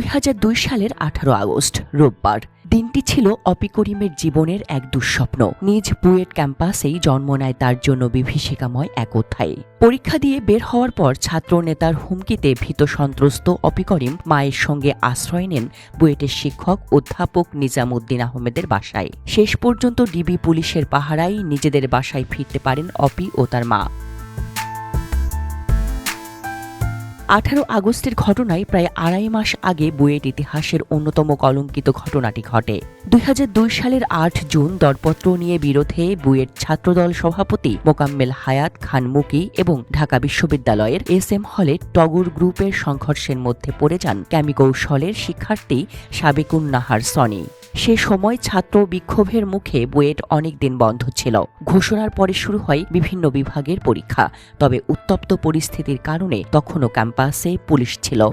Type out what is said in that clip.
দুই হাজার দুই সালের আঠারো আগস্ট, রোববার। দিনটি ছিল অপি করিমের জীবনের এক দুঃস্বপ্ন। নিজ বুয়েট ক্যাম্পাসেই জন্ম নেয় তার জন্য বিভীষিকাময় এক অধ্যায়ে। পরীক্ষা দিয়ে বের হওয়ার পর ছাত্র নেতার হুমকিতে ভীত সন্ত্রস্ত অপি করিম মায়ের সঙ্গে আশ্রয় নেন বুয়েটের শিক্ষক অধ্যাপক নিজামুদ্দিন আহমেদের বাসায়। শেষ পর্যন্ত ডিবি পুলিশের পাহারায় নিজেদের বাসায় ফিরতে পারেন অপি ও তার মা। আঠারো আগস্টের ঘটনায় প্রায় আড়াই মাস আগে বুয়েট ইতিহাসের অন্যতম কলঙ্কিত ঘটনাটি ঘটে। দুই হাজার দুই সালের আট জুন দরপত্র নিয়ে বিরোধে বুয়েট ছাত্রদল সভাপতি মোকাম্মেল হায়াত খান মুকি এবং ঢাকা বিশ্ববিদ্যালয়ের এস এম হলে টগর গ্রুপের সংঘর্ষের মধ্যে পড়ে যান ক্যামিকৌশলের শিক্ষার্থী সাবেকুন নাহার সনি। সে সময় ছাত্র বিক্ষোভের মুখে বুয়েট অনেক দিন বন্ধ ছিল। ঘোষণার পরে শুরু হয় বিভিন্ন বিভাগের পরীক্ষা, তবে উত্তপ্ত পরিস্থিতির কারণে তখনও ক্যাম্পাসে পুলিশ ছিল।